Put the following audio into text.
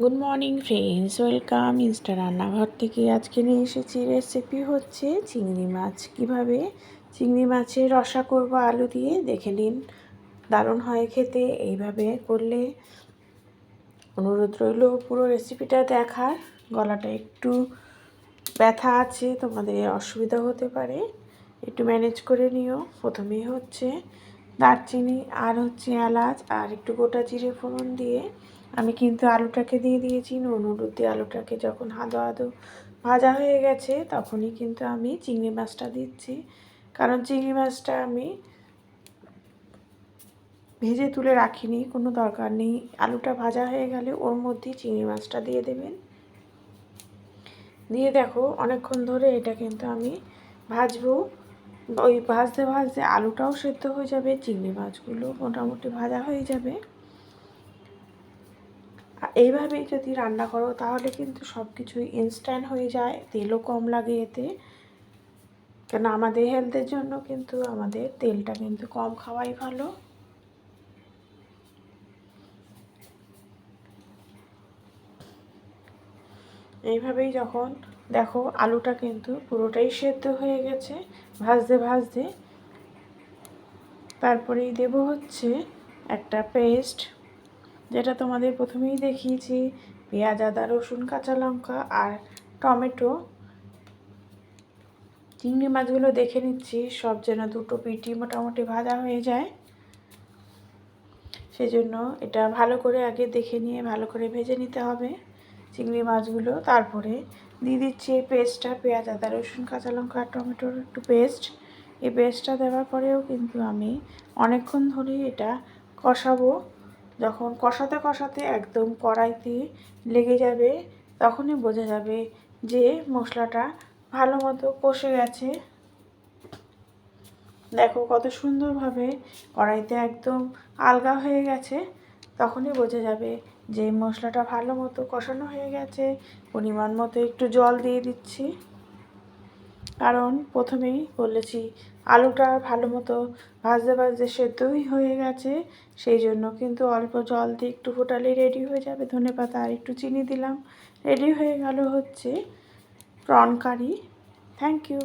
Good morning friends welcome insta রান্নাঘর থেকে আজকে নিয়ে এসেছি রেসিপি হচ্ছে চিংড়ি মাছ। কীভাবে? চিংড়ি মাছের রসা করব আলু দিয়ে, দেখে নিন। দারুণ হয় খেতে, এইভাবে করলে অনুরোধ রইল পুরো রেসিপিটা দেখার। গলাটা একটু ব্যথা আছে, তোমাদের অসুবিধা হতে পারে। একটু ম্যানেজ করে নিও। প্রথমেই হচ্ছে দারচিনি আর হচ্ছে এলাচ আর একটু গোটা জিরে ফোড়ন দিয়ে আমি কিন্তু আলুটাকে দিয়ে দিয়েছি নুন হলুদ দিয়ে আলুটাকে যখন হাদো হাদো ভাজা হয়ে গেছে তখনই কিন্তু আমি চিংড়ি মাছটা দিচ্ছি। কারণ চিংড়ি মাছটা আমি ভেজে তুলে রাখিনি, কোনো দরকার নেই। আলুটা ভাজা হয়ে গেলে ওর মধ্যেই চিংড়ি মাছটা দিয়ে দেবেন। দিয়ে দেখো, অনেকক্ষণ ধরে এটা কিন্তু আমি ভাজবো। ওই ভাজতে ভাজতে আলুটাও সেদ্ধ হয়ে যাবে, চিংড়ি মাছগুলো মোটামুটি ভাজা হয়ে যাবে। এইভাবেই যদি রান্না করো, তাহলে কিন্তু সব কিছুই ইনস্ট্যান্ট হয়ে যায়, তেলও কম লাগে এতে। কেন আমাদের হেলথের জন্য কিন্তু আমাদের তেলটা কিন্তু কম খাওয়াই ভালো। এইভাবেই যখন দেখো আলুটা কিন্তু পুরোটাই সেদ্ধ হয়ে গেছে, ভাজতে ভাজতে। তারপরেই দেব হচ্ছে একটা পেস্ট যেটা তোমাদের প্রথমেই দেখিয়েছি, পেঁয়াজ, আদা, রসুন, কাঁচা লঙ্কা আর টমেটো। চিংড়ি মাছগুলো দেখে নিচ্ছি, সব যেন দুটো পিটি মোটামুটি ভাজা হয়ে যায়। সেজন্য এটা ভালো করে আগে দেখে নিয়ে, ভালো করে ভেজে নিতে হবে চিংড়ি মাছগুলো। তারপরে দিয়ে দিচ্ছি এই পেস্টটা, পেঁয়াজ, আদা, রসুন, কাঁচা লঙ্কা আর টমেটোর একটু পেস্ট। এই পেস্টটা দেওয়ার পরেও কিন্তু আমি অনেকক্ষণ ধরে এটা কষাবো। যখন কষাতে কষাতে একদম কড়াইতে লেগে যাবে, তখনই বোঝা যাবে যে মশলাটা ভালো মতো কষে গেছে। দেখো কত সুন্দরভাবে কড়াইতে একদম আলগা হয়ে গেছে। তখনই বোঝা যাবে যে মশলাটা ভালো মতো কষানো হয়ে গেছে। পরিমাণ মতো একটু জল দিয়ে দিচ্ছি। কারণ প্রথমেই বলেছি, আলুটা ভালো মতো ভাজতে ভাজতে সেদ্ধই হয়ে গেছে, সেই জন্য কিন্তু অল্প জল দিয়ে একটু ফোটালেই রেডি হয়ে যাবে। ধনে পাতা আর একটু চিনি দিলাম রেডি হয়ে গেল হচ্ছে প্রন কারি থ্যাংক ইউ